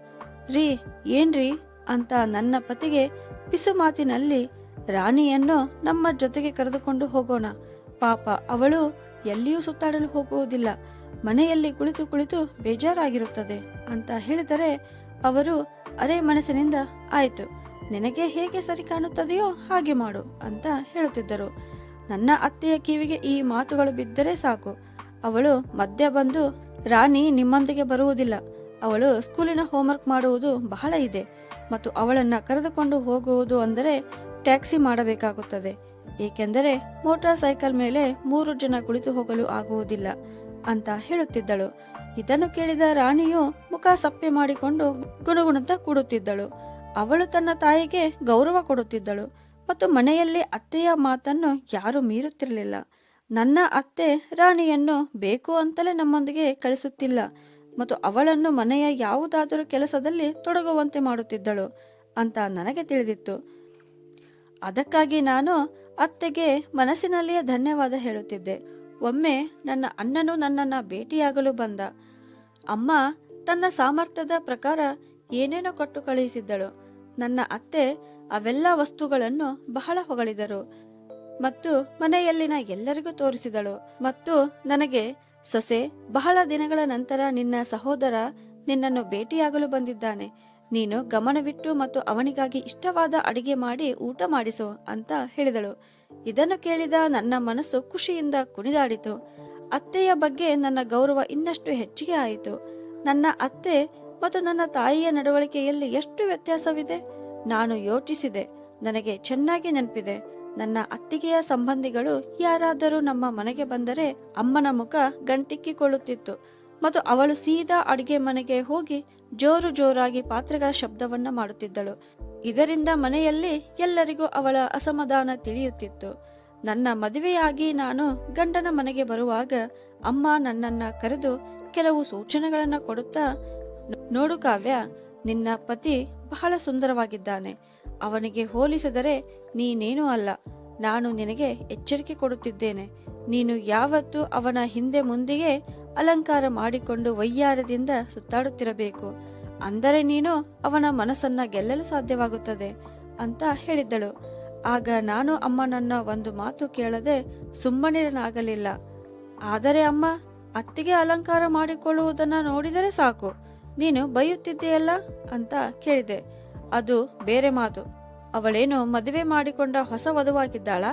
ರೀ ಏನ್ರಿ ಅಂತ ನನ್ನ ಪತಿಗೆ ಪಿಸು ಮಾತಿನಲ್ಲಿ ರಾಣಿಯನ್ನು ನಮ್ಮ ಜೊತೆಗೆ ಕರೆದುಕೊಂಡು ಹೋಗೋಣ. ಪಾಪ, ಅವಳು ಎಲ್ಲಿಯೂ ಸುತ್ತಾಡಲು ಹೋಗುವುದಿಲ್ಲ. ಮನೆಯಲ್ಲಿ ಕುಳಿತು ಕುಳಿತು ಬೇಜಾರಾಗಿರುತ್ತದೆ ಅಂತ ಹೇಳಿದರೆ ಅವರು, ಅರೆ ಮನಸ್ಸಿನಿಂದ ಆಯಿತು, ನಿನಗೆ ಹೇಗೆ ಸರಿ ಕಾಣುತ್ತದೆಯೋ ಹಾಗೆ ಮಾಡು ಅಂತ ಹೇಳುತ್ತಿದ್ದರು. ನನ್ನ ಅತ್ತೆಯ ಕಿವಿಗೆ ಈ ಮಾತುಗಳು ಬಿದ್ದರೆ ಸಾಕು. ಅವಳು ಮಧ್ಯ ಬಂದು, ರಾಣಿ ನಿಮ್ಮೊಂದಿಗೆ ಬರುವುದಿಲ್ಲ. ಅವಳು ಸ್ಕೂಲಿನ ಹೋಮ್ವರ್ಕ್ ಮಾಡುವುದು ಬಹಳ ಇದೆ. ಮತ್ತು ಅವಳನ್ನ ಕರೆದುಕೊಂಡು ಹೋಗುವುದು ಅಂದರೆ ಟ್ಯಾಕ್ಸಿ ಮಾಡಬೇಕಾಗುತ್ತದೆ. ಏಕೆಂದರೆ ಮೋಟಾರ್ ಸೈಕಲ್ ಮೇಲೆ ಮೂರು ಜನ ಕುಳಿತು ಹೋಗಲು ಆಗುವುದಿಲ್ಲ ಅಂತ ಹೇಳುತ್ತಿದ್ದಳು. ಇದನ್ನು ಕೇಳಿದ ರಾಣಿಯು ಮುಖ ಸಪ್ಪೆ ಮಾಡಿಕೊಂಡು ಗುಣಗುಣತ ಕೂಡುತ್ತಿದ್ದಳು. ಅವಳು ತನ್ನ ತಾಯಿಗೆ ಗೌರವ ಕೊಡುತ್ತಿದ್ದಳು ಮತ್ತು ಮನೆಯಲ್ಲಿ ಅತ್ತೆಯ ಮಾತನ್ನು ಯಾರು ಮೀರುತ್ತಿರಲಿಲ್ಲ. ನನ್ನ ಅತ್ತೆ ರಾಣಿಯನ್ನು ಬೇಕು ಅಂತಲೇ ನಮ್ಮೊಂದಿಗೆ ಕಳಿಸುತ್ತಿಲ್ಲ ಮತ್ತು ಅವಳನ್ನು ಮನೆಯ ಯಾವುದಾದರೂ ಕೆಲಸದಲ್ಲಿ ತೊಡಗುವಂತೆ ಮಾಡುತ್ತಿದ್ದಳು ಅಂತ ನನಗೆ ತಿಳಿದಿತ್ತು. ಅದಕ್ಕಾಗಿ ನಾನು ಅತ್ತೆಗೆ ಮನಸ್ಸಿನಲ್ಲಿಯೇ ಧನ್ಯವಾದ ಹೇಳುತ್ತಿದ್ದೆ. ಒಮ್ಮೆ ನನ್ನ ಅಣ್ಣನು ನನ್ನನ್ನು ಭೇಟಿಯಾಗಲು ಬಂದ. ಅಮ್ಮ, ತನ್ನ ಸಾಮರ್ಥ್ಯದ ಪ್ರಕಾರ ಏನೇನೋ ಕೊಟ್ಟು ಕಳುಹಿಸಿದ್ದಳು. ನನ್ನ ಅತ್ತೆ ಅವೆಲ್ಲ ವಸ್ತುಗಳನ್ನು ಬಹಳ ಹೊಗಳಿದರು ಮತ್ತು ಮನೆಯಲ್ಲಿನ ಎಲ್ಲರಿಗೂ ತೋರಿಸಿದಳು ಮತ್ತು ನನಗೆ ಸೊಸೆ, ಬಹಳ ದಿನಗಳ ನಂತರ ನಿನ್ನ ಸಹೋದರ ನಿನ್ನನ್ನು ಭೇಟಿಯಾಗಲು ಬಂದಿದ್ದಾನೆ. ನೀನು ಗಮನವಿಟ್ಟು ಮತ್ತು ಅವನಿಗಾಗಿ ಇಷ್ಟವಾದ ಅಡಿಗೆ ಮಾಡಿ ಊಟ ಮಾಡಿಸು ಅಂತ ಹೇಳಿದಳು. ಇದನ್ನು ಕೇಳಿದ ನನ್ನ ಮನಸ್ಸು ಖುಷಿಯಿಂದ ಕುಣಿದಾಡಿತು. ಅತ್ತೆಯ ಬಗ್ಗೆ ನನ್ನ ಗೌರವ ಇನ್ನಷ್ಟು ಹೆಚ್ಚಿಗೆ ಆಯಿತು. ನನ್ನ ಅತ್ತೆ ಮತ್ತು ನನ್ನ ತಾಯಿಯ ನಡವಳಿಕೆಯಲ್ಲಿ ಎಷ್ಟು ವ್ಯತ್ಯಾಸವಿದೆ? ನಾನು ಯೋಚಿಸಿದೆ. ನನಗೆ ಚೆನ್ನಾಗಿ ನೆನಪಿದೆ. ನನ್ನ ಅತ್ತಿಗೆಯ ಸಂಬಂಧಿಗಳು ಯಾರಾದರೂ ನಮ್ಮ ಮನೆಗೆ ಬಂದರೆ ಅಮ್ಮನ ಮುಖ ಗಂಟಿಕ್ಕಿಕೊಳ್ಳುತ್ತಿತ್ತು. ಮತ್ತು ಅವಳು ಸೀದಾ ಅಡಿಗೆ ಮನೆಗೆ ಹೋಗಿ ಜೋರು ಜೋರಾಗಿ ಪಾತ್ರೆಗಳ ಶಬ್ದವನ್ನ ಮಾಡುತ್ತಿದ್ದಳು. ಇದರಿಂದ ಮನೆಯಲ್ಲಿ ಎಲ್ಲರಿಗೂ ಅವಳ ಅಸಮಾಧಾನ ತಿಳಿಯುತ್ತಿತ್ತು. ನನ್ನ ಮದುವೆಯಾಗಿ ನಾನು ಗಂಡನ ಮನೆಗೆ ಬರುವಾಗ ಅಮ್ಮ ನನ್ನನ್ನ ಕರೆದು ಕೆಲವು ಸೂಚನೆಗಳನ್ನು ಕೊಡುತ್ತಾ, ನೋಡು ಕಾವ್ಯ, ನಿನ್ನ ಪತಿ ಬಹಳ ಸುಂದರವಾಗಿದ್ದಾನೆ. ಅವನಿಗೆ ಹೋಲಿಸಿದರೆ ನೀನೇನೂ ಅಲ್ಲ. ನಾನು ನಿನಗೆ ಎಚ್ಚರಿಕೆ ಕೊಡುತ್ತಿದ್ದೇನೆ. ನೀನು ಯಾವತ್ತೂ ಅವನ ಹಿಂದೆ ಮುಂದೆಯೇ ಅಲಂಕಾರ ಮಾಡಿಕೊಂಡು ವೈಯಾರದಿಂದ ಸುತ್ತಾಡುತ್ತಿರಬೇಕು. ಅಂದರೆ ನೀನು ಅವನ ಮನಸ್ಸನ್ನ ಗೆಲ್ಲಲು ಸಾಧ್ಯವಾಗುತ್ತದೆ ಅಂತ ಹೇಳಿದ್ದಳು. ಆಗ ನಾನು ಅಮ್ಮನನ್ನ ಒಂದು ಮಾತು ಕೇಳದೆ ಸುಮ್ಮನಿರನಾಗಲಿಲ್ಲ. ಆದರೆ ಅಮ್ಮ, ಅತ್ತಿಗೆ ಅಲಂಕಾರ ಮಾಡಿಕೊಳ್ಳುವುದನ್ನ ನೋಡಿದರೆ ಸಾಕು. ನೀನು ಬೈಯುತ್ತಿದ್ದೆಯಲ್ಲ ಅಂತ ಕೇಳಿದೆ. ಅದು ಬೇರೆ ಮಾತು. ಅವಳೇನು ಮದುವೆ ಮಾಡಿಕೊಂಡ ಹೊಸ ವಧುವಾಗಿದ್ದಾಳ?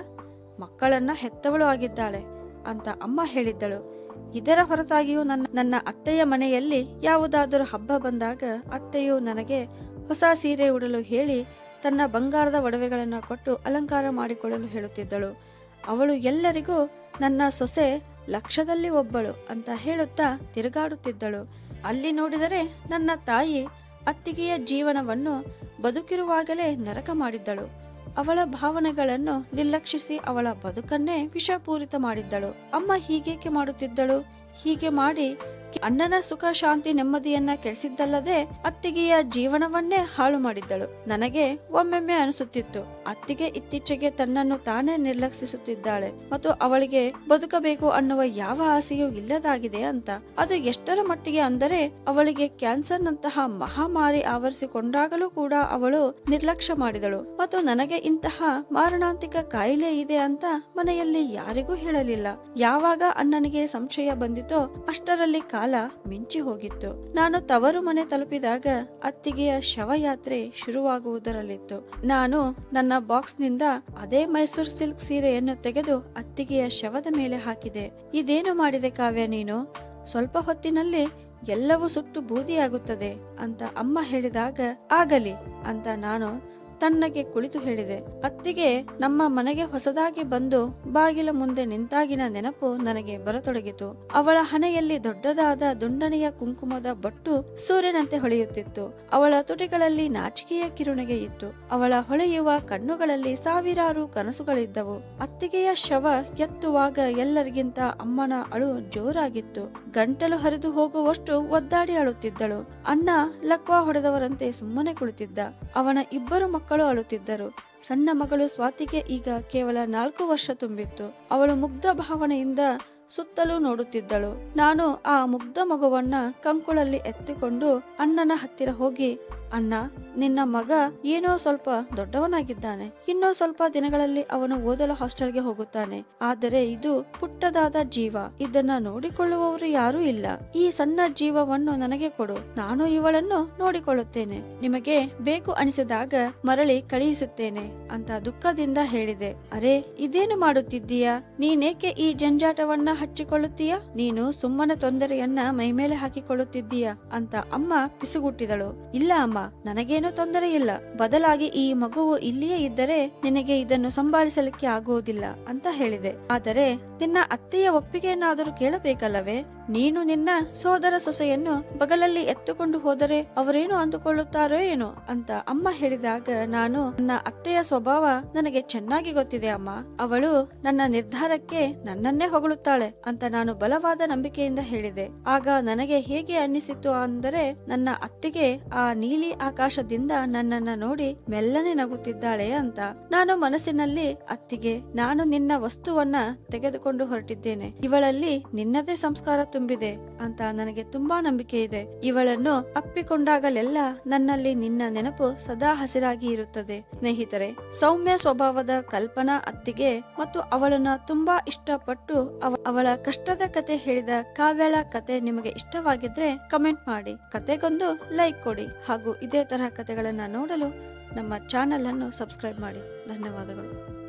ಮಕ್ಕಳನ್ನ ಹೆತ್ತವಳು ಆಗಿದ್ದಾಳೆ ಅಂತ ಅಮ್ಮ ಹೇಳಿದ್ದಳು. ಇದರ ಹೊರತಾಗಿಯೂ ನನ್ನ ನನ್ನ ಅತ್ತೆಯ ಮನೆಯಲ್ಲಿ ಯಾವುದಾದರೂ ಹಬ್ಬ ಬಂದಾಗ ಅತ್ತೆಯು ನನಗೆ ಹೊಸ ಸೀರೆ ಉಡಲು ಹೇಳಿ ತನ್ನ ಬಂಗಾರದ ಒಡವೆಗಳನ್ನು ಕೊಟ್ಟು ಅಲಂಕಾರ ಮಾಡಿಕೊಳ್ಳಲು ಹೇಳುತ್ತಿದ್ದಳು. ಅವಳು ಎಲ್ಲರಿಗೂ ನನ್ನ ಸೊಸೆ ಲಕ್ಷದಲ್ಲಿ ಒಬ್ಬಳು ಅಂತ ಹೇಳುತ್ತಾ ತಿರುಗಾಡುತ್ತಿದ್ದಳು. ಅಲ್ಲಿ ನೋಡಿದರೆ ನನ್ನ ತಾಯಿ ಅತ್ತಿಗೆಯ ಜೀವನವನ್ನು ಬದುಕಿರುವಾಗಲೇ ನರಕ ಮಾಡಿದ್ದಳು. ಅವಳ ಭಾವನೆಗಳನ್ನು ನಿರ್ಲಕ್ಷಿಸಿ ಅವಳ ಬದುಕನ್ನೇ ವಿಷಪೂರಿತ ಮಾಡಿದ್ದಳು. ಅಮ್ಮ ಹೀಗೇಕೆ ಮಾಡುತ್ತಿದ್ದಳು? ಹೀಗೆ ಮಾಡಿ ಅಣ್ಣನ ಸುಖ, ಶಾಂತಿ, ನೆಮ್ಮದಿಯನ್ನ ಕೆಡಿಸಿದ್ದಲ್ಲದೆ ಅತ್ತಿಗೆಯ ಜೀವನವನ್ನೇ ಹಾಳು ಮಾಡಿದ್ದಳು. ನನಗೆ ಒಮ್ಮೆಮ್ಮೆ ಅನಿಸುತ್ತಿತ್ತು. ಅತ್ತಿಗೆ ಇತ್ತೀಚೆಗೆ ತನ್ನನ್ನು ತಾನೇ ನಿರ್ಲಕ್ಷಿಸುತ್ತಿದ್ದಾಳೆ. ಮತ್ತು ಅವಳಿಗೆ ಬದುಕಬೇಕು ಅನ್ನುವ ಯಾವ ಆಸೆಯೂ ಇಲ್ಲದಾಗಿದೆ ಅಂತ. ಅದು ಎಷ್ಟರ ಮಟ್ಟಿಗೆ ಅಂದರೆ ಅವಳಿಗೆ ಕ್ಯಾನ್ಸರ್ ನಂತಹ ಮಹಾಮಾರಿ ಆವರಿಸಿಕೊಂಡಾಗಲೂ ಕೂಡ ಅವಳು ನಿರ್ಲಕ್ಷ್ಯ ಮಾಡಿದಳು. ಮತ್ತು ನನಗೆ ಇಂತಹ ಮಾರಣಾಂತಿಕ ಕಾಯಿಲೆ ಇದೆ ಅಂತ ಮನೆಯಲ್ಲಿ ಯಾರಿಗೂ ಹೇಳಲಿಲ್ಲ. ಯಾವಾಗ ಅಣ್ಣನಿಗೆ ಸಂಶಯ ಬಂದಿತೋ ಅಷ್ಟರಲ್ಲಿ ಕಾಲ ಮಿಂಚಿ ಹೋಗಿತ್ತು. ನಾನು ತವರು ಮನೆ ತಲುಪಿದಾಗ ಅತ್ತಿಗೆಯ ಶವಯಾತ್ರೆ ಶುರುವಾಗುವುದರಲ್ಲಿತ್ತು. ನಾನು ನನ್ನ ಬಾಕ್ಸ್ನಿಂದ ಅದೇ ಮೈಸೂರು ಸಿಲ್ಕ್ ಸೀರೆಯನ್ನು ತೆಗೆದು ಅತ್ತಿಗೆಯ ಶವದ ಮೇಲೆ ಹಾಕಿದೆ. ಇದೇನು ಮಾಡಿದೆ ಕಾವ್ಯ ನೀನು? ಸ್ವಲ್ಪ ಹೊತ್ತಿನಲ್ಲಿ ಎಲ್ಲವೂ ಸುಟ್ಟು ಬೂದಿಯಾಗುತ್ತದೆ ಅಂತ ಅಮ್ಮ ಹೇಳಿದಾಗ ಆಗಲಿ ಅಂತ ನಾನು ತಣ್ಣಗೆ ಕುಳಿತು ಹೇಳಿದೆ. ಅತ್ತಿಗೆ, ನಮ್ಮ ಮನೆಗೆ ಹೊಸದಾಗಿ ಬಂದು ಬಾಗಿಲ ಮುಂದೆ ನಿಂತಾಗಿನ ನೆನಪು ನನಗೆ ಬರತೊಡಗಿತು. ಅವಳ ಹಣೆಯಲ್ಲಿ ದೊಡ್ಡದಾದ ದುಂಡನೆಯ ಕುಂಕುಮದ ಬಟ್ಟು ಸೂರ್ಯನಂತೆ ಹೊಳೆಯುತ್ತಿತ್ತು. ಅವಳ ತುಟಿಗಳಲ್ಲಿ ನಾಚಿಕೆಯ ಕಿರುಣಿಗೆ ಇತ್ತು. ಅವಳ ಹೊಳೆಯುವ ಕಣ್ಣುಗಳಲ್ಲಿ ಸಾವಿರಾರು ಕನಸುಗಳಿದ್ದವು. ಅತ್ತಿಗೆಯ ಶವ ಎತ್ತುವಾಗ ಎಲ್ಲರಿಗಿಂತ ಅಮ್ಮನ ಅಳು ಜೋರಾಗಿತ್ತು. ಗಂಟಲು ಹರಿದು ಹೋಗುವಷ್ಟು ಒದ್ದಾಡಿ ಅಳುತ್ತಿದ್ದಳು. ಅಣ್ಣ ಲಕ್ವಾ ಹೊಡೆದವರಂತೆ ಸುಮ್ಮನೆ ಕುಳಿತಿದ್ದ. ಅವನ ಇಬ್ಬರು ಮಕ್ಕಳು ಅಳುತ್ತಿದ್ದರು. ಸಣ್ಣ ಮಗಳು ಸ್ವಾತಿಗೆ ಈಗ ಕೇವಲ ನಾಲ್ಕು ವರ್ಷ ತುಂಬಿತ್ತು. ಅವಳು ಮುಗ್ಧ ಭಾವನೆಯಿಂದ ಸುತ್ತಲೂ ನೋಡುತ್ತಿದ್ದಳು. ನಾನು ಆ ಮುಗ್ಧ ಮಗುವನ್ನ ಕಂಕುಳಲ್ಲಿ ಎತ್ತಿಕೊಂಡು ಅಣ್ಣನ ಹತ್ತಿರ ಹೋಗಿ ಅಣ್ಣ, ನಿನ್ನ ಮಗ ಏನೋ ಸ್ವಲ್ಪ ದೊಡ್ಡವನಾಗಿದ್ದಾನೆ. ಇನ್ನೂ ಸ್ವಲ್ಪ ದಿನಗಳಲ್ಲಿ ಅವನು ಓದಲು ಹಾಸ್ಟೆಲ್ಗೆ ಹೋಗುತ್ತಾನೆ. ಆದರೆ ಇದು ಪುಟ್ಟದಾದ ಜೀವ. ಇದನ್ನ ನೋಡಿಕೊಳ್ಳುವವರು ಯಾರೂ ಇಲ್ಲ. ಈ ಸಣ್ಣ ಜೀವವನ್ನು ನನಗೆ ಕೊಡು. ನಾನು ಇವಳನ್ನು ನೋಡಿಕೊಳ್ಳುತ್ತೇನೆ. ನಿಮಗೆ ಬೇಕು ಅನಿಸಿದಾಗ ಮರಳಿ ಕಳುಹಿಸುತ್ತೇನೆ ಅಂತ ದುಃಖದಿಂದ ಹೇಳಿದೆ. ಅರೆ, ಇದೇನು ಮಾಡುತ್ತಿದ್ದೀಯಾ? ನೀನೇಕೆ ಈ ಜಂಜಾಟವನ್ನ ಹಚ್ಚಿಕೊಳ್ಳುತ್ತೀಯಾ? ನೀನು ಸುಮ್ಮನೆ ತೊಂದರೆಯನ್ನ ಮೈಮೇಲೆ ಹಾಕಿಕೊಳ್ಳುತ್ತಿದ್ದೀಯಾ? ಅಂತ ಅಮ್ಮ ಪಿಸುಗುಟ್ಟಿದಳು. ಇಲ್ಲ ಅಮ್ಮ ನನಗೇನು ತೊಂದರೆ ಇಲ್ಲ. ಬದಲಾಗಿ ಈ ಮಗುವು ಇಲ್ಲಿಯೇ ಇದ್ದರೆ ನಿನಗೆ ಇದನ್ನು ಸಂಭಾಳಿಸಲಿಕ್ಕೆ ಆಗುವುದಿಲ್ಲ ಅಂತ ಹೇಳಿದೆ. ಆದರೆ ನಿನ್ನ ಅತ್ತೆಯ ಒಪ್ಪಿಗೆಯನ್ನಾದರೂ ಕೇಳಬೇಕಲ್ಲವೇ? ನೀನು ನಿನ್ನ ಸೋದರ ಸೊಸೆಯನ್ನು ಬಗಲಲ್ಲಿ ಎತ್ತುಕೊಂಡು ಹೋದರೆ ಅವರೇನು ಅಂದುಕೊಳ್ಳುತ್ತಾರೋ ಏನೋ ಅಂತ ಅಮ್ಮ ಹೇಳಿದಾಗ ನಾನು, ನನ್ನ ಅತ್ತೆಯ ಸ್ವಭಾವ ನನಗೆ ಚೆನ್ನಾಗಿ ಗೊತ್ತಿದೆ ಅಮ್ಮ. ಅವಳು ನನ್ನ ನಿರ್ಧಾರಕ್ಕೆ ನನ್ನನ್ನೇ ಹೊಗಳುತ್ತಾಳೆ ಅಂತ ನಾನು ಬಲವಾದ ನಂಬಿಕೆಯಿಂದ ಹೇಳಿದೆ. ಆಗ ನನಗೆ ಹೇಗೆ ಅನ್ನಿಸಿತು ಅಂದರೆ ನನ್ನ ಅತ್ತೆಗೆ ಆ ನೀಲಿ ಆಕಾಶದಿಂದ ನನ್ನನ್ನ ನೋಡಿ ಮೆಲ್ಲನೆ ನಗುತ್ತಿದ್ದಾಳೆ ಅಂತ ನಾನು ಮನಸ್ಸಿನಲ್ಲಿ ಅತ್ತಿಗೆ, ನಾನು ನಿನ್ನ ವಸ್ತುವನ್ನ ತೆಗೆದುಕೊಂಡು ಹೊರಟಿದ್ದೇನೆ. ಇವಳಲ್ಲಿ ನಿನ್ನದೇ ಸಂಸ್ಕಾರ ತುಂಬಿದೆ ಅಂತ ನನಗೆ ತುಂಬಾ ನಂಬಿಕೆ ಇದೆ. ಇವಳನ್ನು ಅಪ್ಪಿಕೊಂಡಾಗಲೆಲ್ಲ ನನ್ನಲ್ಲಿ ನಿನ್ನ ನೆನಪು ಸದಾ ಹಸಿರಾಗಿ ಇರುತ್ತದೆ. ಸ್ನೇಹಿತರೆ, ಸೌಮ್ಯ ಸ್ವಭಾವದ ಕಲ್ಪನಾ ಅತ್ತಿಗೆ ಮತ್ತು ಅವಳನ್ನ ತುಂಬಾ ಇಷ್ಟಪಟ್ಟು ಅವ- ಅವಳ ಕಷ್ಟದ ಕತೆ ಹೇಳಿದ ಕಾವ್ಯಳ ಕತೆ ನಿಮಗೆ ಇಷ್ಟವಾಗಿದ್ರೆ ಕಮೆಂಟ್ ಮಾಡಿ. ಕತೆಗೊಂದು ಲೈಕ್ ಕೊಡಿ ಹಾಗೂ ಇದೇ ತರಹ ಕಥೆಗಳನ್ನು ನೋಡಲು ನಮ್ಮ ಚಾನಲನ್ನು ಸಬ್ಸ್ಕ್ರೈಬ್ ಮಾಡಿ. ಧನ್ಯವಾದಗಳು.